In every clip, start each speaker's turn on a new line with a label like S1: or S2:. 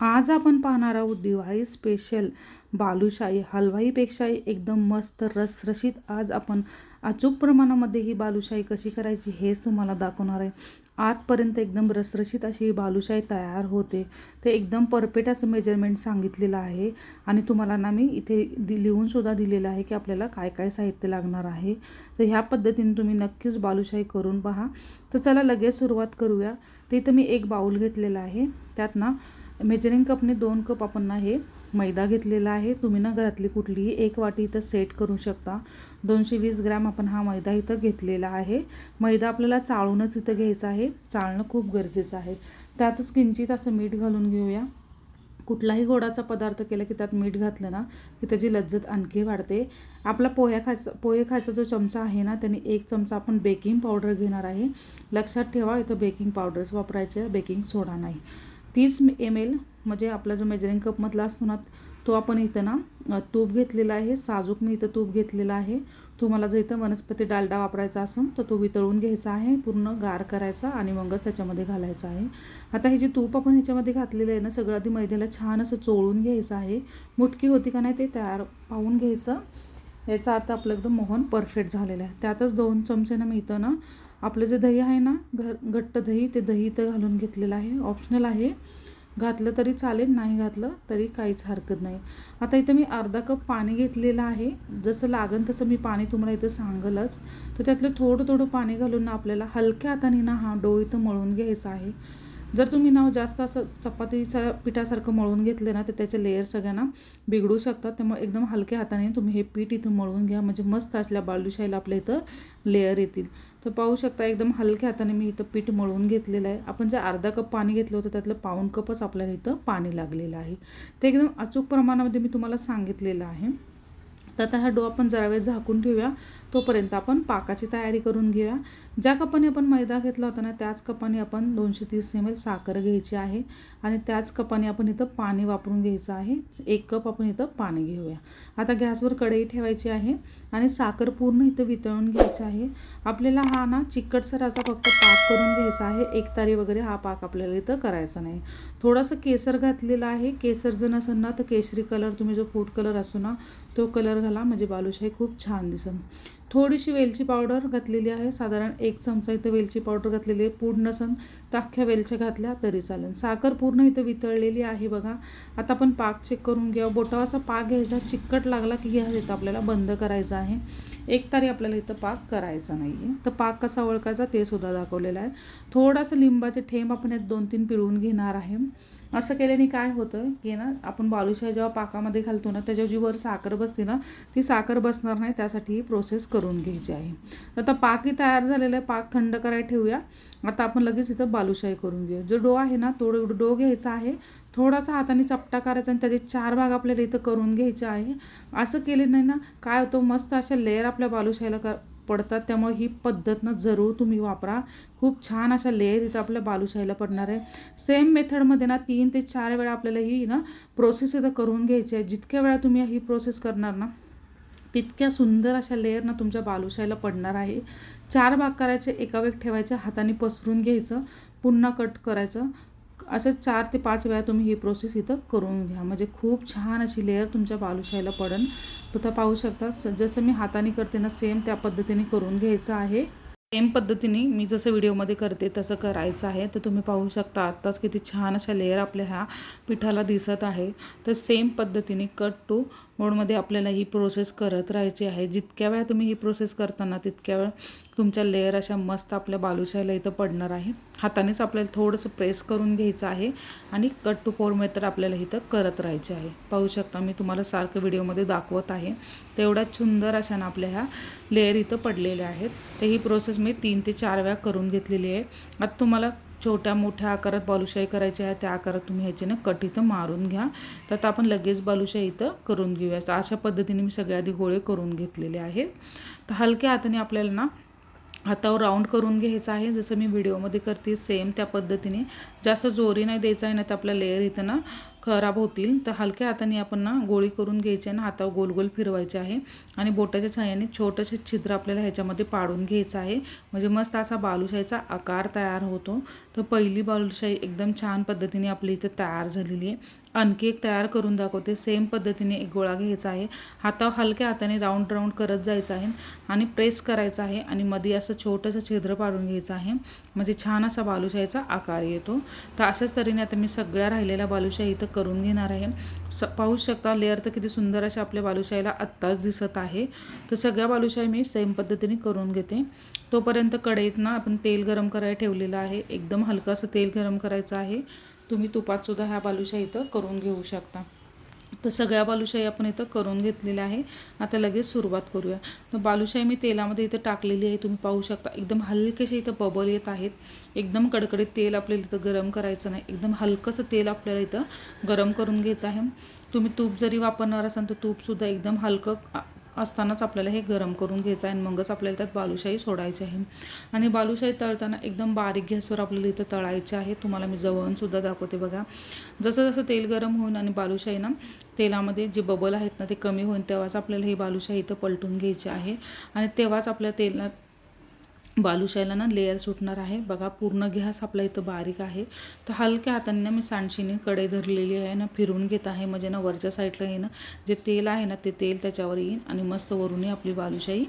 S1: आज आपण पाहणार आहोत दिवाळी स्पेशल बालुशाही हलवाईपेक्षाही एकदम मस्त रसरशीत. आज आपण अचूक प्रमाणामध्ये ही बालुशाही कशी करायची हेच तुम्हाला दाखवणार आहे. आजपर्यंत एकदम रसरशीत अशी ही बालुशाही तयार होते. ते एकदम परफेक्ट असं मेजरमेंट सांगितलेलं आहे. आणि तुम्हाला ना मी इथे दि लिहूनसुद्धा दिलेलं आहे की आपल्याला काय काय साहित्य लागणार आहे. तर ह्या पद्धतीने तुम्ही नक्कीच बालुशाही करून पहा. तर चला लगेच सुरुवात करूया. तर इथं मी एक बाऊल घेतलेला आहे. त्यात ना मेजरिंग कपने दोन कप आपण ना हे मैदा घेतलेला आहे. तुम्ही ना घरातली कुठलीही एक वाटी इथं सेट करू शकता. दोनशे वीस ग्रॅम आपण हा मैदा इथं घेतलेला आहे. मैदा आपल्याला चाळूनच इथं घ्यायचा आहे. चाळणं खूप गरजेचं आहे. त्यातच किंचित असं मीठ घालून घेऊया. कुठलाही गोडाचा पदार्थ केला की त्यात मीठ घातलं ना की त्याची लज्जत आणखी वाढते. आपला पोह्या खायचा पोहे खायचा जो चमचा आहे ना त्याने एक चमचा आपण बेकिंग पावडर घेणार आहे. लक्षात ठेवा इथं बेकिंग पावडर्स वापरायचे बेकिंग सोडा नाही. तीस एम एल म्हणजे आपला जो मेजरिंग कपमधला असतो ना तो आपण इथं ना तूप घेतलेला आहे. साजूक मी इथं तूप घेतलेला आहे. तुम्हाला जर इथं वनस्पती डालडा वापरायचा असेल तर तो वितळून घ्यायचा आहे पूर्ण गार करायचा आणि मगच त्याच्यामध्ये घालायचा आहे. आता हे जे तूप आपण ह्याच्यामध्ये घातलेलं आहे ना सगळं आधी मैद्याला छान असं चोळून घ्यायचं आहे. मुटकी होती का नाही ते तयार पाहून घ्यायचं. याचा आता आपलं एकदम मोहन परफेक्ट झालेलं आहे. त्यातच दोन चमचे ना मी इथं ना आपलं जे दही आहे ना घ घट्ट दही ते दही इथं घालून घेतलेलं आहे. ऑप्शनल आहे. घातलं तरी चालेल नाही घातलं तरी काहीच हरकत नाही. आता इथं मी अर्धा कप पाणी घेतलेलं आहे. जसं लागन तसं मी पाणी तुम्हाला इथं सांगलच. तर त्यातलं थोडं थोडं पाणी घालून ना आपल्याला हलक्या हाताने ना हा डो इथं मळून घ्यायचा आहे. जर तुम्ही ना जास्त असं चपातीच्या पिठासारखं मळून घेतलं ना तर त्याचे लेअर सगळ्यांना बिघडू शकतात. त्यामुळे एकदम हलक्या हाताने तुम्ही हे पीठ इथं मळून घ्या. म्हणजे मस्त असल्या बालुशाहीला आपल्या इथं लेअर येतील. तर पाहू शकता एकदम हलक्या हाताने मी इथं पीठ मळून घेतलेलं आहे. आपण जे अर्धा कप पाणी घेतलं होतं त्यातलं पाऊन कपच आपल्याला इथं पाणी लागलेलं आहे. ते एकदम अचूक प्रमाणामध्ये मी तुम्हाला सांगितलेलं आहे. तर आता हा डो आपण जरा वेळ झाकून ठेवूया. तोपर्यंत आपण पाकाची तयारी करून घेऊया. ज्या कपाने आपण मैदा घेतला होता ना त्याच कपाने आपण दोनशे तीस एम एल साखर घ्यायची आहे आणि त्याच कपाने आपण इथं पाणी वापरून घ्यायचं आहे. एक कप आपण इथं पाणी घेऊया. आता गॅसवर कढई ठेवायची आहे आणि साखर पूर्ण इथं वितळून घ्यायची आहे. आपल्याला हा ना चिकटसर असा फक्त पाक करून घ्यायचा आहे. एक तारी वगैरे हा पाक आपल्याला इथं करायचा नाही. थोडासा केसर घातलेला आहे. केसर जर नसेल ना तर केशरी कलर तुम्ही जो फूड कलर असतो ना तो कलर घाला. म्हणजे बालुशाही खूप छान दिसेल थोडीशी वेलची पावडर घातलेली आहे. साधारण एक चमचा इथं वेलची पावडर घातलेली आहे. पूड नसन ताख्या अख्ख्या वेलच्या घातल्या तरी चालेल. साखर पूर्ण इथं वितळलेली आहे बघा. आता आपण पाक चेक करून घ्या बोटावाचा पाक घ्यायचा. चिकट लागला की घ्या इथं आपल्याला बंद करायचा आहे. एक तारी आपल्याला इथं पाक करायचा नाही आहे तर पाक कसा ओळखायचा ते सुद्धा दाखवलेला आहे. थोडासा लिंबाचे ठेंब आपण यात दोन तीन पिळून घेणार आहे. असं केल्याने काय होतं? की ना आपण बालुशाही जेव्हा पाकामध्ये घालतो ना त्याच्या जी वर साखर बसते ना ती साखर बसणार नाही त्यासाठी ही प्रोसेस करून घ्यायची आहे. आता पाकही तयार झालेला आहे पाक थंड करायला ठेवूया. आता आपण लगेच इथं बालुशाही करून घेऊया. जो डो आहे ना तो डो घ्यायचा आहे. थोडासा हाताने चपटा करायचा आणि त्याचे चार भाग आपल्याला इथं करून घ्यायचे आहे. असं केले नाही ना काय होतं मस्त अशा लेअर आपल्या बालुशाहीला कर पडतात त्यामुळे ही पद्धतनं जरूर तुम्ही वापरा. खूप छान अशा लेअर इथं आपल्या बालुशाहीला पडणार आहे. सेम मेथडमध्ये ना तीन ते चार वेळा आपल्याला ही ना प्रोसेस इथं करून घ्यायची आहे. जितक्या वेळा तुम्ही ही प्रोसेस करणार ना तितक्या सुंदर अशा लेअरनं तुमच्या बालुशाहीला पडणार आहे. चार भाग करायचे एका वेग ठेवायचे हाताने पसरून घ्यायचं पुन्हा कट करायचं. असं चार ते पाच वेळा तुम्ही ही प्रोसेस इथं करून घ्या. म्हणजे खूप छान अशी लेअर तुमच्या बालुशाहीला पडन. आता पाहू शकता जसं मी हाताने करते ना सेम त्या पद्धतीने करून घ्यायचं आहे. सेम पद्धतीने मी जसं व्हिडिओमध्ये करते तसं करायचं आहे. तर तुम्ही पाहू शकता आत्ताच किती छान अशा लेअर आपल्या ह्या पिठाला दिसत आहे. तर सेम पद्धतीने कट टू मोडमध्ये आपल्याला ही प्रोसेस करत राहायची आहे. जितक्या वेळा तुम्ही ही प्रोसेस करताना तितक्या वेळ तुमच्या लेअर अशा मस्त आपल्या बालुशाहीला इथं पडणार आहे. हातानेच आपल्याला थोडंसं प्रेस करून घ्यायचं आहे आणि कट टू फोर मेथड आपल्याला इथं करत राहायचे आहे. पाहू शकता मी तुम्हाला सारखं व्हिडिओमध्ये दाखवत आहे. तेवढ्याच सुंदर अशा ना आपल्या ह्या लेअर इथं पडलेल्या आहेत. तर ही प्रोसेस मी तीन ते चार वेळा करून घेतलेली आहे. आता तुम्हाला छोट्या मोठ्या आकारात बालुशाही करायची आहे त्या आकारात तुम्ही ह्याची ना कट इथं मारून घ्या. तर आता आपण लगेच बालुशाही इथं करून घेऊया. तर अशा पद्धतीने मी सगळ्या आधी गोळे करून घेतलेले आहेत. तर हलक्या हाताने आपल्याला ना हातावर राऊंड करून घ्यायचं आहे. जसं मी व्हिडिओमध्ये करते सेम त्या पद्धतीने. जास्त जोरी नाही द्यायचं आहे ना तर आपल्या लेअर इथं ना खराब होतील तर हलक्या हाताने आपण ना गोळी करून घ्यायची आणि हातावर गोल गोल फिरवायचे आहे. आणि बोटाच्या छायाने छोटंसं छिद्र आपल्याला ह्याच्यामध्ये पाडून घ्यायचं आहे. म्हणजे मस्त असा बालुशाहीचा आकार तयार होतो. तर पहिली बालुशाही एकदम छान पद्धतीने आपली इथे तयार झालेली आहे. आणखी एक तयार करून दाखवते. सेम पद्धतीने एक गोळा घ्यायचा आहे. हातावर हलक्या हाताने राऊंड राऊंड करत जायचं आहे आणि प्रेस करायचा आहे आणि मध्ये असं छोटंसं छिद्र पाडून घ्यायचं आहे. म्हणजे छान असा बालुशाहीचा आकार येतो. तर अशाच तऱ्हेने आता मी सगळ्या राहिलेल्या बालुशाही इथं करून घेणार आहे. स पाहू शकता लेअर तर किती सुंदर अशा आपल्या बालुशाहीला आत्ताच दिसत आहे. तर सगळ्या बालुशाही मी सेम पद्धतीने करून घेते. तोपर्यंत कढईत ना आपण तेल गरम करायला ठेवलेलं आहे. एकदम हलकं असं तेल गरम करायचं आहे. तुम्ही तुपातसुद्धा ह्या बालुशाही इथं करून घेऊ शकता. तर सगळ्या बालुशाही आपण इथं करून घेतलेल्या आहे. आता लगेच सुरुवात करूया. तर बालुशाही मी तेलामध्ये इथं टाकलेली आहे. तुम्ही पाहू शकता एकदम हलकेसे इथं बबल येत आहेत. एकदम कडकडीत तेल आपल्याला इथं गरम करायचं नाही. एकदम हलकंसं तेल आपल्याला इथं गरम करून घ्यायचं आहे. तुम्ही तूप जरी वापरणार असाल तर तूपसुद्धा एकदम हलकं असतानाच आपल्याला हे गरम करून घ्यायचं आहे आणि मगच आपल्याला त्यात बालुशाही सोडायची आहे. आणि बालुशाही तळताना एकदम बारीक गॅसवर आपल्याला इथं तळायचे आहे. तुम्हाला मी जवळूनसुद्धा दाखवते बघा. जसं जसं तेल गरम होऊन आणि बालुशाही ना तेलामध्ये जे बबल आहेत ना ते कमी होईल तेव्हाच आपल्याला ही बालुशाही इथं पलटून घ्यायची आहे. आणि तेव्हाच आपल्या तेलात बालुशाहीला ना लेअर सुटणार आहे. बघा पूर्ण गॅस आपला इथं बारीक आहे. तर हलक्या हाताने मी सांडशीने कढई धरलेली आहे ना फिरून घेत आहे. म्हणजे ना वरच्या साईडला येणं जे तेल आहे ना ते तेल त्याच्यावर येईन आणि मस्त वरूनही आपली बालुशाही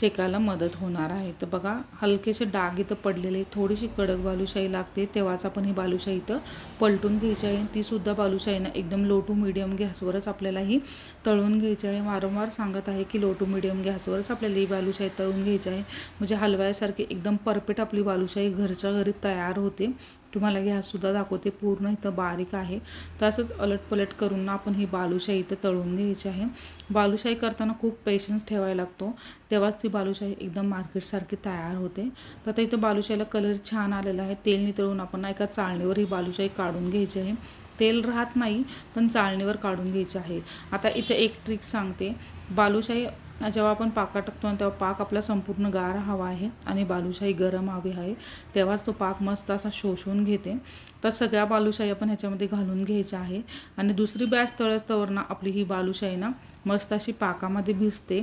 S1: शेकायला मदत होणार आहे. तर बघा हलकेसे डाग इथं पडलेले थोडीशी कडक बालुशाही लागते. तेव्हाच आपण ही बालुशाही इथं पलटून घ्यायची आहे. तीसुद्धा बालुशाहीनं एकदम लो टू मिडियम गॅसवरच आपल्याला ही तळून घ्यायची आहे. वारंवार सांगत आहे की लो टू मिडियम गॅसवरच आपल्याला ही बालुशाही तळून घ्यायची आहे. म्हणजे हलव्यासारखी एकदम परफेक्ट आपली बालुशाही घरच्या घरी तयार होते. तुम्हाला गॅससुद्धा दाखवते. पूर्ण इथं बारीक आहे. तसंच अलटपलट करून आपण ही बालुशाही इथं तळून घ्यायची आहे. बालुशाही करताना खूप पेशन्स ठेवायला लागतो. तेव्हाच ती बालुशाही एकदम मार्केटसारखी तयार होते. तर आता इथं बालुशाहीला कलर छान आलेला आहे. तेल नितळून आपण एका चाळणीवर ही बालुशाही काढून घ्यायची आहे. तेल राहत नाही पण चाळणीवर काढून घ्यायचं आहे. आता इथं एक ट्रिक सांगते. बालुशाही जेव्हा आपण पाका टाकतो ना तेव्हा पाक आपला संपूर्ण गार हवा आहे आणि बालुशाही गरम हवी आहे तेव्हाच तो पाक मस्त असा शोषून घेते. तर सगळ्या बालुशाही आपण ह्याच्यामध्ये घालून घ्यायच्या आहे. आणि दुसरी बॅच तळस्तवर ना आपली ही बालुशाही ना मस्त अशी पाकामध्ये भिजते.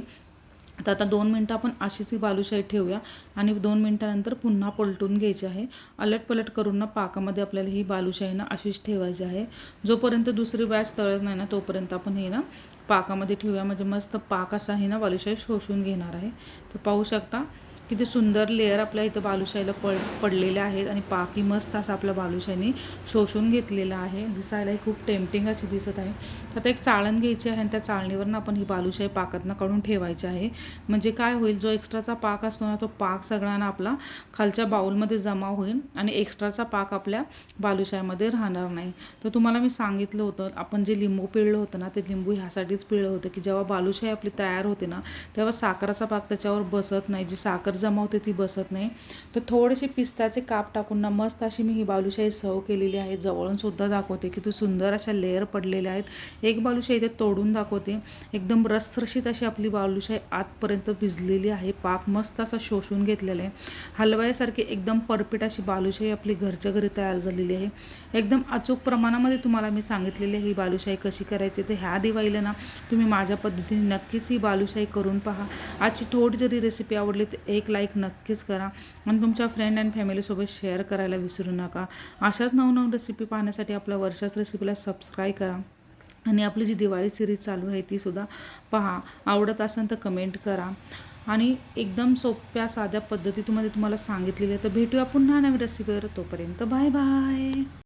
S1: तर आता दोन मिनटं आपण अशीच ही बालुशाही ठेवूया आणि दोन मिनटानंतर पुन्हा पलटून घ्यायची आहे. अलट पलट करून ना पाकामध्ये आपल्याला ही बालुशाही ना अशीच ठेवायची आहे. जोपर्यंत दुसरी बॅच तळत नाही ना तोपर्यंत आपण हे ना पाकामध्ये ठेवूया. म्हणजे मस्त पाक असा हे ना बालुशाही शोषून घेणार आहे. तर पाहू शकता किती सुंदर लेअर आपल्या इथं बालुशाहीला पड पडलेले आहेत आणि पाकी मस्त असं आपल्या बालुशाहीने शोषून घेतलेलं आहे. दिसायलाही खूप टेम्पटिंग अशी दिसत आहे. तर आता एक चाळण घ्यायची आहे आणि त्या चाळणीवरनं आपण ही बालुशाही पाकातनं काढून ठेवायची आहे. म्हणजे काय होईल जो एक्स्ट्राचा पाक असतो ना तो पाक सगळ्यांना आपला खालच्या बाऊलमध्ये जमा होईल आणि एक्स्ट्राचा पाक आपल्या बालुशाहीमध्ये राहणार नाही. तर तुम्हाला मी सांगितलं होतं आपण जे लिंबू पिळलं होतं ना ते लिंबू ह्यासाठीच पिळलं होतं की जेव्हा बालुशाही आपली तयार होते ना तेव्हा साखराचा पाक त्याच्यावर बसत नाही. जी साखर जमावते ती बसत नाही. तर थोडेसे पिस्ताचे काप टाकून ना मस्त अशी मी ही बालुशाही सव केलेली आहे. जवळून सुद्धा दाखवते की तू सुंदर अशा लेअर पडलेल्या आहेत. एक बालुशाही इथे तोडून दाखवते. एकदम रसरशीत अशी आपली बालुशाही आतपर्यंत भिजलेली आहे. पाक मस्त असा शोषून घेतलेला आहे. हलवायासारखी एकदम परफेक्ट अशी बालुशाही आपली घरच्या घरी तयार झालेली आहे. एकदम अचूक प्रमाणामध्ये तुम्हाला मी सांगितलेली आहे ही बालुशाही कशी करायची तर ह्या दिवाळीला ना तुम्ही माझ्या पद्धतीने नक्कीच ही बालुशाही करून पहा. आजची थोडी जरी रेसिपी आवडली तर एक लाईक नक्कीच करा. आणि तुमच्या फ्रेंड अँड फॅमिलीसोबत शेअर करायला विसरू नका. अशाच नवनवीन रेसिपी पाहण्यासाठी आपल्या वर्षाच रेसिपीला सबस्क्राईब करा. आणि आपली जी दिवाळी सिरीज चालू आहे तीसुद्धा पहा. आवडत असेल तर कमेंट करा. आणि एकदम सोप्या साध्या पद्धतीमध्ये तुम्हाला सांगितलेली आहे. तर भेटूया पुन्हा नवीन रेसिपीवर तोपर्यंत बाय बाय